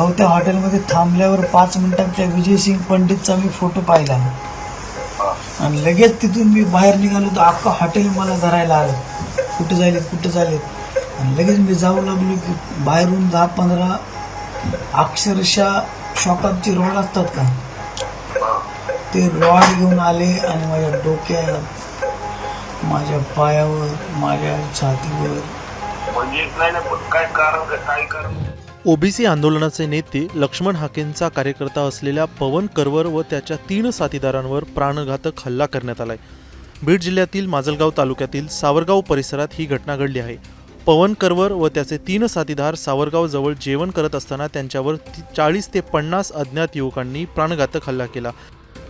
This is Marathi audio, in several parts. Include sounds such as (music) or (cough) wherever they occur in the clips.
भाऊ त्या हॉटेलमध्ये थांबल्यावर पाच मिनिटात त्या विजय सिंग पंडितचा मी फोटो पाहिला. आणि लगेच तिथून मी बाहेर निघालो तर अख्खं हॉटेल मला धरायला आलं. कुठं झाले कुठं झालेत. आणि लगेच मी जाऊ लागलो की बाहेरून दहा पंधरा अक्षरशः शॉकअपचे रॉड असतात का? ते रॉड घेऊन आले आणि माझ्या डोक्यात माझ्या पायावर माझ्या छातीवर. म्हणजे काय कारण काय कारण? ओबीसी आंदोलनाचे नेते लक्ष्मण हाकेंचा कार्यकर्ता असलेल्या पवन करवर व त्याच्या तीन साथीदारांवर प्राणघातक हल्ला करण्यात आलाय. बीड जिल्ह्यातील माजलगाव तालुक्यातील सावरगाव परिसरात ही घटना घडली आहे. पवन करवर व त्याचे तीन साथीदार सावरगाव जवळ जेवण करत असताना त्यांच्यावर चाळीस ते पन्नास अज्ञात युवकांनी प्राणघातक हल्ला केला.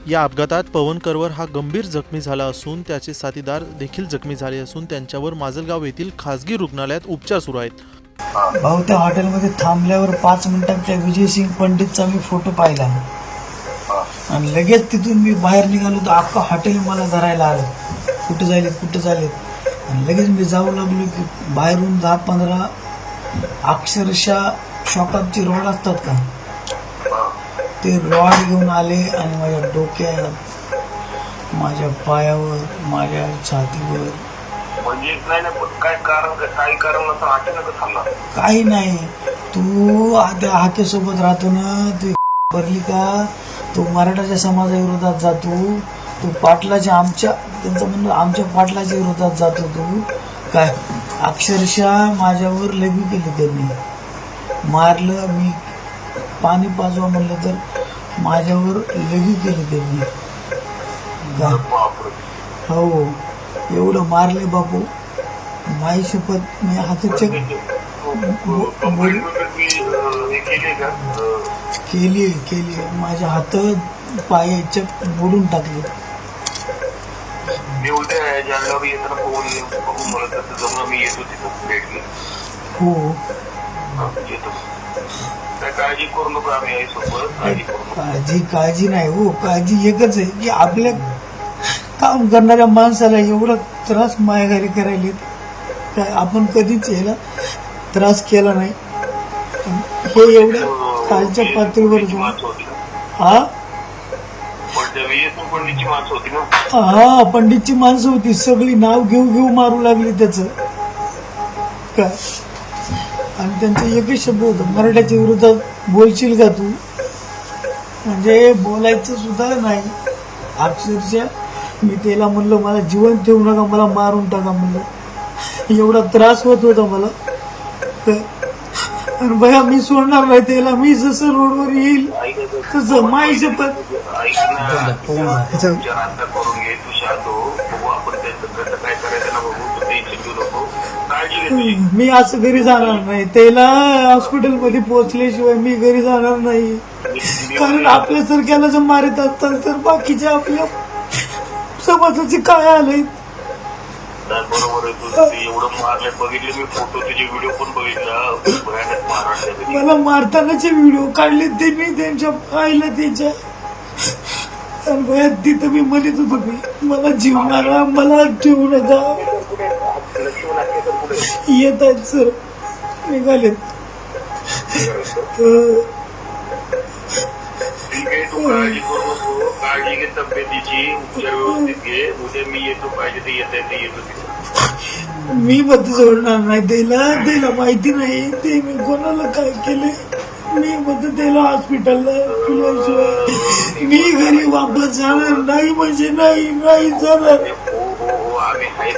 या अपघातात पवन करवर हा गंभीर जखमी झाला असून त्याचे साथीदार देखील जखमी झाले असून त्यांच्यावर माजलगाव येथील खासगी रुग्णालयात उपचार सुरू आहेत. भाऊ त्या हॉटेलमध्ये थांबल्यावर पाच मिनिटात त्या विजय सिंग पंडितचा मी फोटो पाहिला. आणि लगेच तिथून मी बाहेर निघालो तर अख्खं हॉटेल मला धरायला आलं. कुठं झाले कुठं झालेत आणि लगेच मी जाऊ लागलो की बाहेरून दहा पंधरा अक्षरशः शॉकअपचे रॉड असतात का? ते रॉड घेऊन आले आणि माझ्या डोक्यात माझ्या पायावर माझ्या छातीवर म्हणजे नाही ना पण काय कारण काय काय कारण असं अचानक थांबला काही नाही. तू आ- त्या हाकेसोबत राहतो ना तू (laughs) भरली का? तू मराठाच्या समाजाविरोधात जातो. तू पाटलाच्या आमच्या त्यांचं म्हणणं आमच्या पाटलाच्या विरोधात जातो तू. काय? अक्षरशः माझ्यावर लघवी केली त्यांनी. मारलं मी. पाणी पाजवा म्हणलं तर माझ्यावर लघवी केली त्यांनी. बापरे. हो. एवढं मारले बापू. माई शपथ मी हाताच्या केले केली माझ्या हात पायाच्या मोडून टाकले. मी उद्या जालन्यावर येताना फोन बघून मला तसं जमलं मी येतो तिथं भेटले. हो. येतो. काळजी करू नका आम्ही काळजी काळजी नाही हो काळजी एकच आहे की आपल्या काम करणाऱ्या माणसाला एवढा त्रास मायागारी करायला काय आपण कधीच याला त्रास केला नाही. हे एवढ्या खालच्या पातळीवर हा? हा पंडितची माणसं होती. सगळी नाव घेऊ घेऊ मारू लागली त्याच. काय आणि त्यांचं एकच शब्द होतं मराठ्याच्या विरोधात बोलशील का तू? म्हणजे बोलायचं सुद्धा नाही. अक्षरशः मी त्याला म्हणलं मला जीवन ठेवू नका मला मारून टाका म्हणलं. एवढा त्रास होत होता मला. तर आणि बघा मी सोडणार नाही त्याला मी जसं रोडवर येईल तसं माई शपथ. मी असं घरी जाणार नाही. त्याला हॉस्पिटलमध्ये पोहोचल्याशिवाय मी घरी जाणार नाही. कारण आपल्यासारख्याला जर मारत असतात तर बाकीचे आपल्या समाजाचे काय आले नाही, बरोबर आहे तुझं. ते एवढं मारलं बघितले मी फोटो तुझे व्हिडिओ पण बघितला. भयानक मारहाण झाली. मला मारतानाचे व्हिडिओ काढले ते मी त्यांच्या पाहिलं त्याच्या. आणि भयात तिथं मी म्हणत होतो मी मला जीव मारा मला ठेवू नका येत आहेत सर. निघालेत. अं, काळजी करू नको काळजी घे तब्येतीची उपचार व्यवस्थित घे. उद्या मी येतो पाहिजे ते येता येते येतो तिथं मी मत सोडणार नाही. त्याला त्याला माहिती नाही. ते मी कोणाला काय केले? मी मत त्याला हॉस्पिटलला मी घरी वापस जाणार नाही म्हणजे नाही नाही जाणार. हो हो हो आम्ही आहेत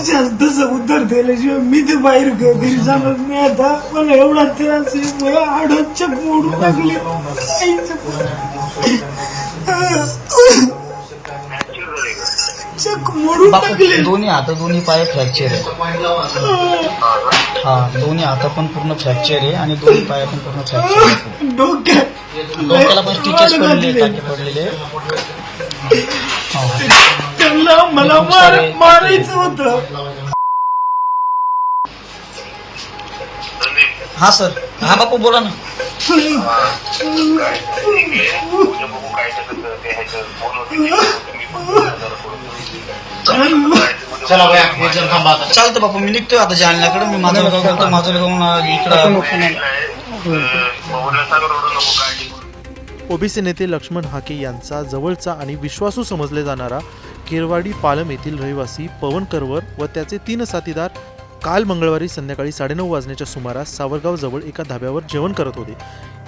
जास्त समुद्र दिल्याशिवाय मी ते बाहेर घरी जाणार नाही आता मला एवढा त्रास मला आडोच्या मोडून लागले चक मोडून टाकले दोन्ही हात दोन्ही पाय फ्रॅक्चर आहे हा दोन्ही हात पण पूर्ण फ्रॅक्चर आहे आणि दोन्ही पाय पण पूर्ण फ्रॅक्चर आहे डोक्याला पण स्टिचेस पडले. टाके पडलेले. त्यांना मला मार मारायचं होतं. हा सर. हा बापू बोला ना. एक जण थांबा आता. चालतं बापू. मी निघतोय आता जालन्याकडे. मी माझं गाव गेलो माझं गाव इकडं ओबीसी नेते लक्ष्मण हाके यांचा जवळचा आणि विश्वासू समजले जाणारा केरवाडी पालम येथील रहिवासी पवन करवर व त्याचे तीन साथीदार काल मंगळवारी संध्याकाळी साडेनऊ वाजण्याच्या सुमारास सावरगाव जवळ एका धाब्यावर जेवण करत होते.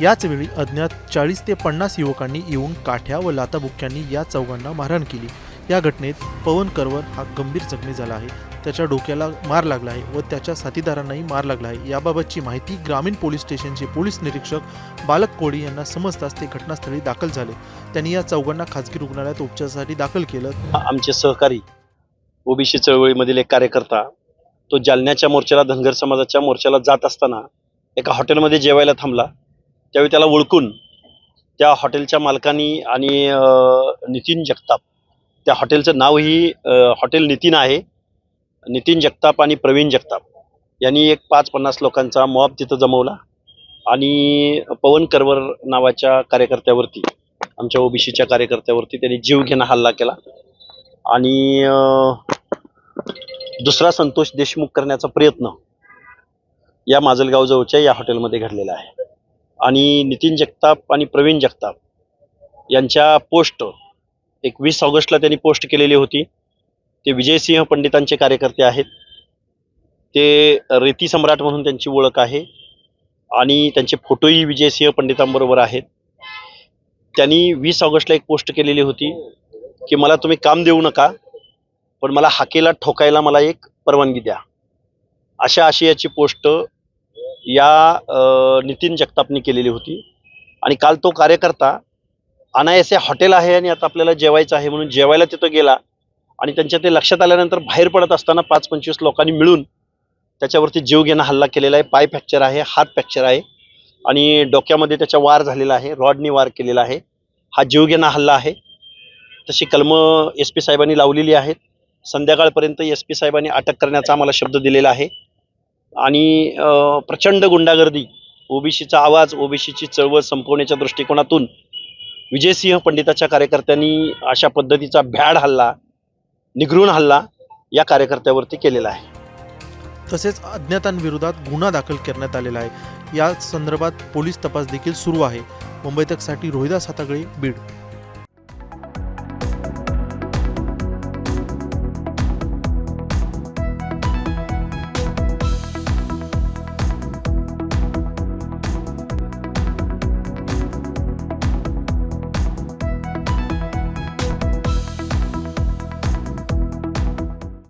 याच वेळी अज्ञात चाळीस ते पन्नास युवकांनी येऊन काठ्या व लाताबुक्क्यांनी या चौघांना मारहाण केली. या घटनेत पवन करवर हा गंभीर जखमी झाला आहे. त्याच्या डोक्याला मार लागला आहे व त्याच्या साथीदारांनाही मार लागला आहे. याबाबतची माहिती ग्रामीण पोलीस स्टेशनचे पोलीस निरीक्षक बालक कोळी यांना समजताच ते घटनास्थळी दाखल झाले. त्यांनी या चौघांना खाजगी रुग्णालयात उपचारासाठी दाखल केलं. आमचे सहकारी ओबीसी चळवळीमधील एक कार्यकर्ता तो जालन्याच्या मोर्चाला धनगर समाजाच्या मोर्चाला जात असताना एका हॉटेलमध्ये जेवायला थांबला. त्यावेळी त्याला ओळखून त्या हॉटेलच्या मालकानी आणि नितीन जगताप त्या हॉटेलचं नावही हॉटेल नितीन आहे. नितीन जगताप आणि प्रवीण जगताप. यांनी एक पाच पन्नास लोकांचा मॉब तिथं जमवला आणि पवन करवर नावाच्या कार्यकर्त्यावरती आमच्या ओबीसीच्या कार्यकर्त्यावरती त्यांनी जीवघेणा हल्ला केला. आणि दुसरा संतोष देशमुख करण्याचा प्रयत्न या माजलगावजवळच्या या हॉटेलमध्ये घडलेला आहे. आणि नितीन जगताप आणि प्रवीण जगताप यांच्या पोस्ट एक वीस ऑगस्टला त्यांनी पोस्ट केलेली होती. ते विजयसिंह पंडितांचे कार्यकर्ते आहेत. ते रेती सम्राट म्हणून त्यांची ओळख आहे. आणि त्यांचे फोटोही विजयसिंह पंडितांबरोबर आहेत. त्यांनी वीस ऑगस्टला एक पोस्ट केलेली होती की मला तुम्ही काम देऊ नका पण मला हाकेला ठोकायला मला एक परवानगी द्या. अशा आशयाची पोस्ट या नितीन जगतापनी केलेली होती. आणि काल तो कार्यकर्ता अनायसे हॉटेल आहे आणि आता आपल्याला जेवायचं आहे म्हणून जेवायला तिथं गेला. आणि त्यांच्या ते लक्षात आल्यानंतर बाहेर पडत असताना पाच पंचवीस लोकांनी मिळून त्याच्यावरती जीव घेणं हल्ला केलेला आहे. पाय फ्रॅक्चर आहे हात फ्रॅक्चर आहे. आणि डोक्यामध्ये त्याच्या वार झालेला आहे रॉडनी वार केलेला आहे. हा जीवघेणा हल्ला आहे. तशी कलमं एस पी साहेबांनी लावलेली आहेत. संध्याकाळपर्यंत एस पी साहेबांनी अटक करण्याचा आम्हाला शब्द दिलेला आहे. आणि प्रचंड गुंडागर्दी. ओबीसीचा आवाज ओबीसीची चळवळ संपवण्याच्या दृष्टिकोनातून विजयसिंह पंडिताच्या कार्यकर्त्यांनी अशा पद्धतीचा भ्याड हल्ला निगरून हल्ला या कार्यकर्त्यावरती केलेला आहे. तसेच अज्ञातांविरोधात गुन्हा दाखल करण्यात आलेला आहे. या संदर्भात पोलीस तपास देखील सुरू आहे. मुंबई तकसाठी रोहिदास हातागळे बीड.